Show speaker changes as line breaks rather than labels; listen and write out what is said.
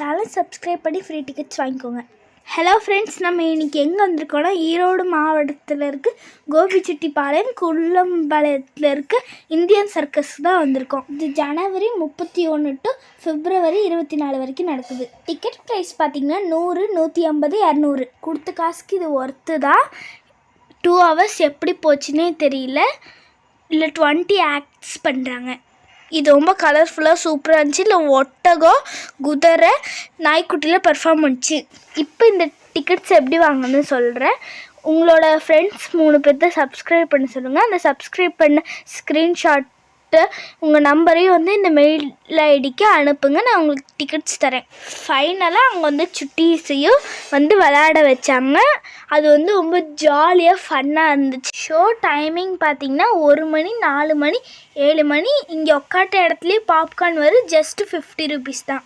Channel subscribe பண்ணி free tickets வாங்கிக்கோங்க. Hello friends நம்ம இன்றைக்கி எங்கே வந்திருக்கோம்னா ஈரோடு மாவட்டத்தில் இருக்க. கோபிச்செட்டிப்பாளையம் குள்ளம்பாளையத்தில் இருக்க. இந்தியன் சர்க்கஸ் தான் வந்திருக்கோம். இது ஜனவரி முப்பத்தி ஒன்று டு பிப்ரவரி இருபத்தி நாலு வரைக்கும் நடக்குது. டிக்கெட் ப்ரைஸ் பார்த்திங்கன்னா நூறு நூற்றி ஐம்பது இரநூறு. கொடுத்த காசுக்கு இது ஒர்த்து தான் டூ ஹவர்ஸ் எப்படி போச்சுன்னே தெரியல. இல்லை டுவெண்ட்டி ஆக்ட்ஸ் பண்ணுறாங்க இது ரொம்ப கலர்ஃபுல்லாக சூப்பராக இருந்துச்சு. இல்லை ஒட்டகம் குதிரை நாய்க்குட்டியில் பெர்ஃபார்ம் பண்ணிச்சு. இப்போ இந்த டிக்கெட்ஸ் எப்படி வாங்கணும்னு சொல்கிறேன் உங்களோட ஃப்ரெண்ட்ஸ் மூணு பேர்த்த சப்ஸ்கிரைப் பண்ண சொல்லுங்கள் அந்த சப்ஸ்கிரைப் பண்ண ஸ்க்ரீன்ஷாட்டு உங்கள் நம்பரையும் வந்து இந்த மெயில் ஐடிக்கு அனுப்புங்க. நான் உங்களுக்கு டிக்கெட்ஸ் தரேன். ஃபைனலாக அவங்க வந்து சுட்டீஸையும் வந்து விளையாட வச்சாங்க. அது வந்து ரொம்ப ஜாலியாக ஃபன்னாக இருந்துச்சு. ஷோ டைமிங் பார்த்தீங்கன்னா ஒரு மணி நாலு மணி ஏழு மணி. இங்கே உட்காட்ட இடத்துலையே பாப்கார்ன் வரும். ஜஸ்ட்டு ஃபிஃப்டி ருபீஸ் தான்.